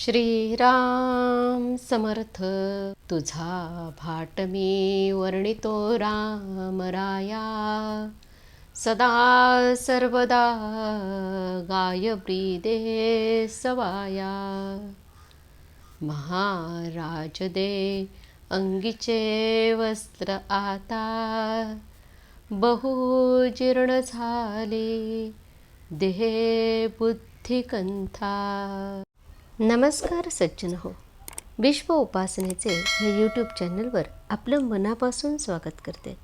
श्रीराम समर्थ तुझा भाट मी वर्णितो राम राया सदा सर्वदा गाय ब्रीदे सवाया. महाराज दे अंगीचे वस्त्र आता. बहु जीर्ण झाले देहे बुद्धिकंथा. नमस्कार सज्जन हो. विश्व उपासनेचे हे यूट्यूब चॅनलवर आपलं मनापासून स्वागत करते.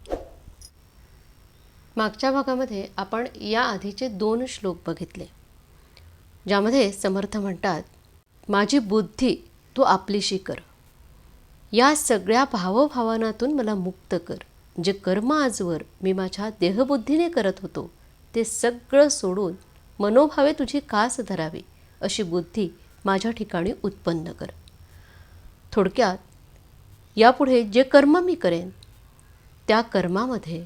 मागच्या भागामध्ये आपण या आधीचे दोन श्लोक बघितले. ज्यामध्ये समर्थ म्हणतात माझी बुद्धी तू आपलीशी कर. या सगळ्या भावभावनातून मला मुक्त कर. जे कर्म आजवर मी माझ्या देहबुद्धीने करत होतो ते सगळं सोडून मनोभावे तुझी कास धरावी अशी बुद्धी माझ्या ठिकाणी उत्पन्न कर. थोडक्यात यापुढे जे कर्म मी करेन त्या कर्मामध्ये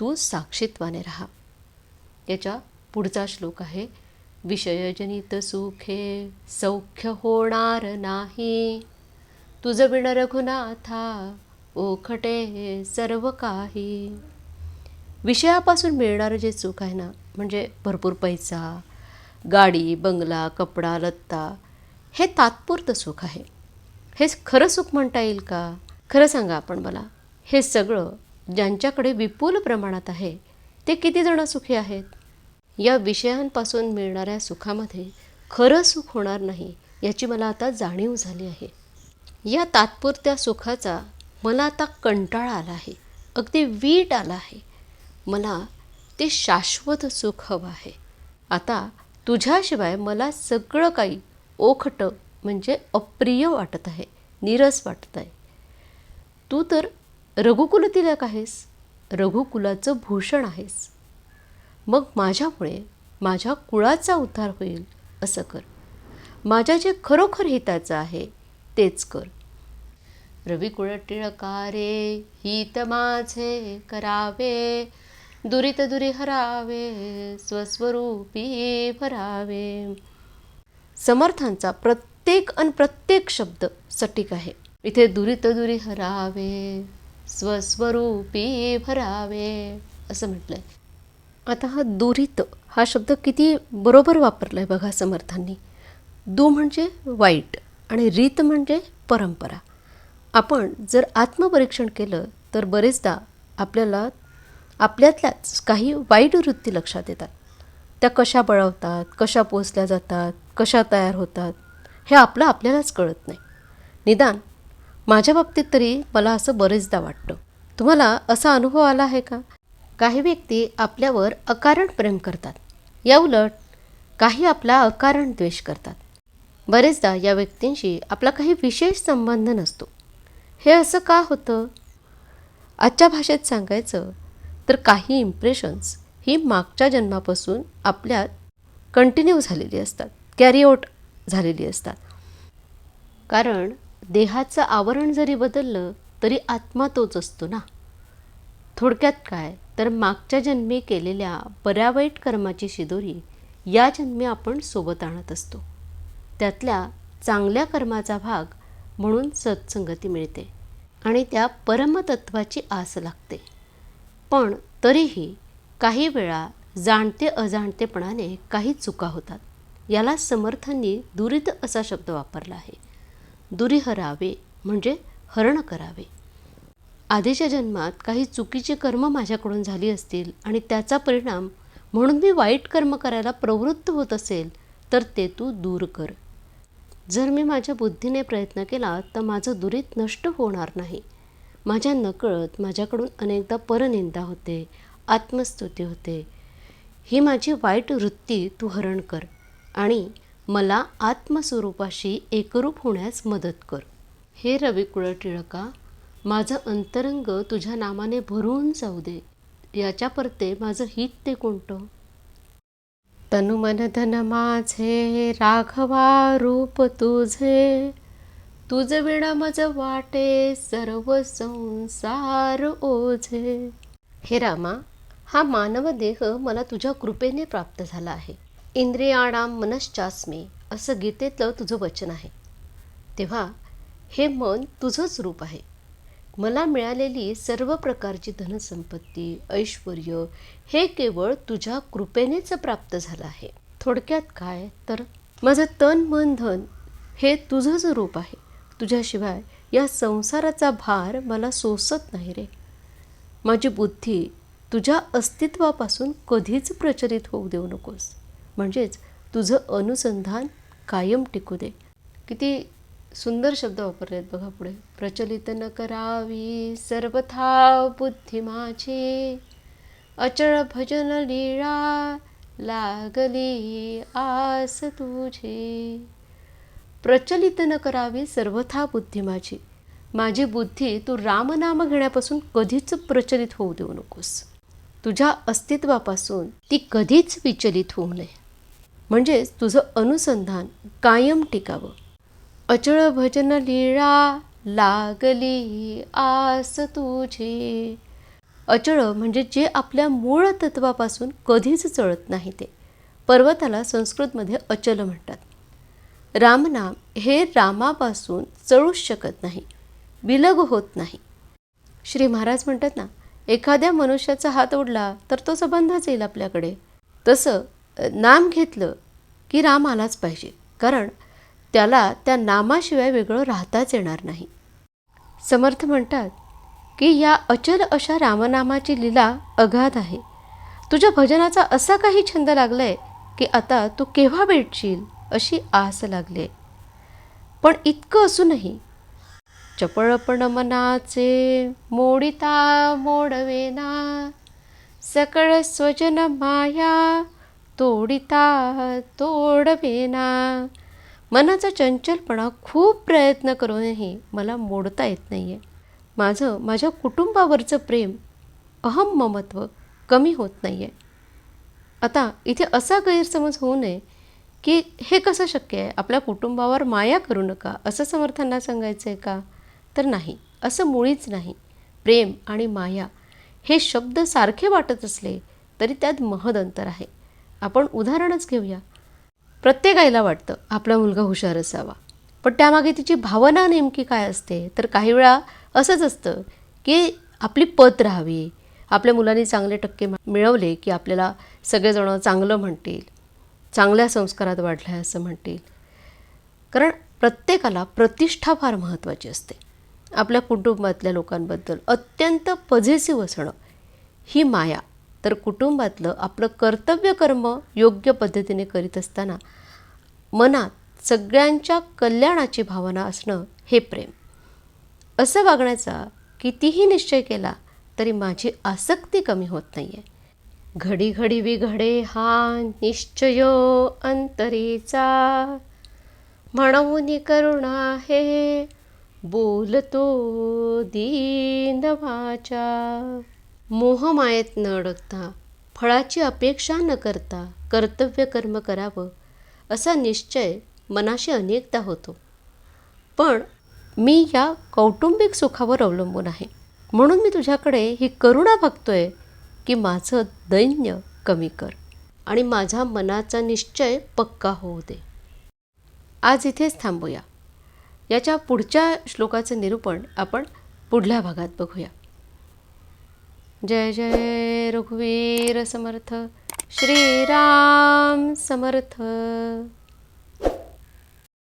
तू साक्षित्वाने राहा. याच्या पुढचा श्लोक आहे विषयजनित सुखे सौख्य होणार नाही. तुझं विण रघुनाथा ओखटे सर्व काही. विषयापासून मिळणारं जे सुख आहे ना म्हणजे भरपूर पैसा गाडी बंगला कपडा लत्ता हे तात्पुरतं सुख आहे. हे खरं सुख म्हणता येईल का? खरं सांगा आपण मला. हे सगळं ज्यांच्याकडे विपुल प्रमाणात आहे ते किती जण सुखी आहेत? या विषयांपासून मिळणाऱ्या सुखामध्ये खरं सुख होणार नाही याची मला आता जाणीव झाली आहे. या तात्पुरत्या सुखाचा मला आता कंटाळा आला आहे. अगदी वीट आला आहे. मला ते शाश्वत सुख हवं आहे. आता तुझ्याशिवाय मला सगळं काही ओखटं म्हणजे अप्रिय वाटत आहे नीरस वाटत आहे. तू तर रघुकुल तिलक आहेस रघुकुलाचं भूषण आहेस. मग माझ्यामुळे माझ्या कुळाचा उद्धार होईल असं कर. माझ्या जे खरोखर हिताचं आहे तेच कर. रविकुळ टिळकारे हित माझे करावे. दुरित दुरी हरावे स्वस्वरूपी भरावे. समर्थांचा प्रत्येक अन प्रत्येक शब्द सटीक आहे. इथे दुरित दुरी हरावे स्वस्वरूपी भरावे असं म्हटलंय. आता हा दुरित हा शब्द किती बरोबर वापरला आहे बघा समर्थांनी. दू म्हणजे वाईट आणि रीत म्हणजे परंपरा. आपण जर आत्मपरीक्षण केलं तर बरेचदा आपल्याला आपल्यातल्याच काही वाईट वृत्ती लक्षात येतात. त्या कशा बळवतात कशा पोचल्या जातात कशा तयार होतात हे आपलं आपल्यालाच कळत नाही. निदान माझ्या बाबतीत तरी मला असं बरेचदा वाटतं. तुम्हाला असा अनुभव आला आहे का? काही व्यक्ती आपल्यावर अकारण प्रेम करतात. या उलट काही आपला अकारण द्वेष करतात. बरेचदा या व्यक्तींशी आपला काही विशेष संबंध नसतो. हे असं का होतं? आजच्या भाषेत सांगायचं तर काही इम्प्रेशन्स ही मागच्या जन्मापासून आपल्यात कंटिन्यू झालेली असतात. कॅरीआउट झालेली असतात. कारण देहाचं आवरण जरी बदललं तरी आत्मा तोच असतो ना. थोडक्यात काय? तर मागच्या जन्मी केलेल्या बऱ्या वाईट कर्माची शिदोरी या जन्मी आपण सोबत आणत असतो. त्यातल्या चांगल्या कर्माचा भाग म्हणून सत्संगती मिळते आणि त्या परमतत्वाची आस लागते. पण तरीही काही वेळा जाणते अजाणतेपणाने काही चुका होतात. याला समर्थांनी दुरित असा शब्द वापरला आहे. दुरीहरावे म्हणजे हरण करावे. आधीच्या जन्मात काही चुकीची कर्म माझ्याकडून झाली असतील आणि त्याचा परिणाम म्हणून मी वाईट कर्म करायला प्रवृत्त होत असेल तर ते तू दूर कर. जर मी माझ्या बुद्धीने प्रयत्न केला तर माझं दुरीत नष्ट होणार नाही. माझ्या नकळत माझ्याकडून अनेकदा परनिंदा होते आत्मस्तुती होते. ही माझी वाईट वृत्ती तू हरण कर आणि मला आत्मस्वरूपाशी एकरूप होण्यास मदत कर. हे रविकुळ टिळका माझं अंतरंग तुझ्या नामाने भरून जाऊ दे. याच्या परते माझं हित ते कोणतं? तनु मन माझे राघवा रूप तुझे. तुझ विणा मज वाटे सर्व संसार ओझे. हे रामा हा मानव देह मला तुझ्या कृपेने प्राप्त झाला आहे. इंद्रियाणाम मनश्चास्मे असं गीतेतलं तुझं वचन आहे. तेव्हा हे मन तुझंच रूप आहे. मला मिळालेली सर्व प्रकारची धनसंपत्ती ऐश्वर हे केवळ तुझ्या कृपेनेच प्राप्त झालं आहे. थोडक्यात काय? तर माझं तन मन धन हे तुझंच रूप आहे. तुझ्याशिवाय या संसाराचा भार मला सोसत नाही रे. माझी बुद्धी तुझ्या अस्तित्वापासून कधीच प्रचलित होऊ देऊ नकोस. म्हणजेच तुझं अनुसंधान कायम टिकू दे. किती सुंदर शब्द वापरले आहेत बघा पुढे. प्रचलित न करावी सर्वथा बुद्धी माझी. अचळ भजन लीळा लागली आस तुझी. प्रचलित न करावी सर्वथा बुद्धी माझी माझी बुद्धी तू रामनाम घेण्यापासून कधीच प्रचलित होऊ देऊ नकोस. तुझ्या अस्तित्वापासून ती कधीच विचलित होऊ नये. म्हणजेच तुझं अनुसंधान कायम टिकावं. अचळ भजन लीळा लागली आस तुझी. अचळ म्हणजे जे आपल्या मूळ तत्वापासून कधीच चळत नाही ते. पर्वताला संस्कृतमध्ये अचल म्हणतात. रामनाम हे रामापासून चळूच शकत नाही विलग होत नाही. श्री महाराज म्हणतात ना एखाद्या मनुष्याचा हात ओढला तर तो संबंधच येईल आपल्याकडे. तसं नाम घेतलं की राम आलाच पाहिजे कारण त्याला त्या नामाशिवाय वेगळं राहताच येणार नाही. समर्थ म्हणतात की या अचल अशा रामनामाची लीला अगाध आहे. तुझ्या भजनाचा असा काही छंद लागलाय की आता तू केव्हा भेटशील? अशी आस लागली. पण इतकं असूनही चपळपण मनाचे मोडिता मोडवेना सकळ स्वजन माया तोडिता तोडवेना. मनाचा चंचलपणा खूप प्रयत्न करूनही मला मोडता येत नाही आहे माझं माझ्या कुटुंबावरचं प्रेम अहम ममत्व कमी होत नाही आहे आता इथे असा गैरसमज होऊ नये की हे कसं शक्य आहे? आपल्या कुटुंबावर माया करू नका. असं समर्थांना सांगायचं आहे का? तर नाही. असं मुळीच नाही. प्रेम आणि माया हे शब्द सारखे वाटत असले तरी त्यात महद अंतर आहे. आपण उदाहरणच घेऊया. प्रत्येक आईला वाटतं आपला मुलगा हुशार असावा. पण त्यामागे तिची भावना नेमकी काय असते? तर काही वेळा असंच असतं की आपली पत राहावी. आपल्या मुलांनी चांगले टक्के मिळवले की आपल्याला सगळेजणं चांगलं म्हणतील. चांगल्या संस्कारात वाढलं आहे असं म्हणतील. कारण प्रत्येकाला प्रतिष्ठा फार महत्त्वाची असते. आपल्या कुटुंबातल्या लोकांबद्दल अत्यंत पझेसिव्ह असणं ही माया. तर कुटुंबातलं आपलं कर्तव्य कर्म योग्य पद्धतीने करीत असताना मनात सगळ्यांच्या कल्याणाची भावना असणं हे प्रेम. असं वागण्याचा कितीही निश्चय केला तरी माझी आसक्ती कमी होत नाही आहे घडी घडी विघडे हा निश्चय अंतरीचा. म्हणून करुणा हे बोलतो दीन वाचा मोहमायेत न अडकता फळाची अपेक्षा न करता कर्तव्य कर्म करावं असा निश्चय मनाशी अनेकदा होतो. पण मी या कौटुंबिक सुखावर अवलंबून आहे. म्हणून मी तुझ्याकडे ही करुणा बघतोय की माझं दैन्य कमी कर आणि माझा मनाचा निश्चय पक्का होऊ दे. आज इथेच थांबूया. याच्या पुढच्या श्लोकाचं निरूपण आपण पुढल्या भागात बघूया. जय जय रघुवीर समर्थ. श्रीराम समर्थ.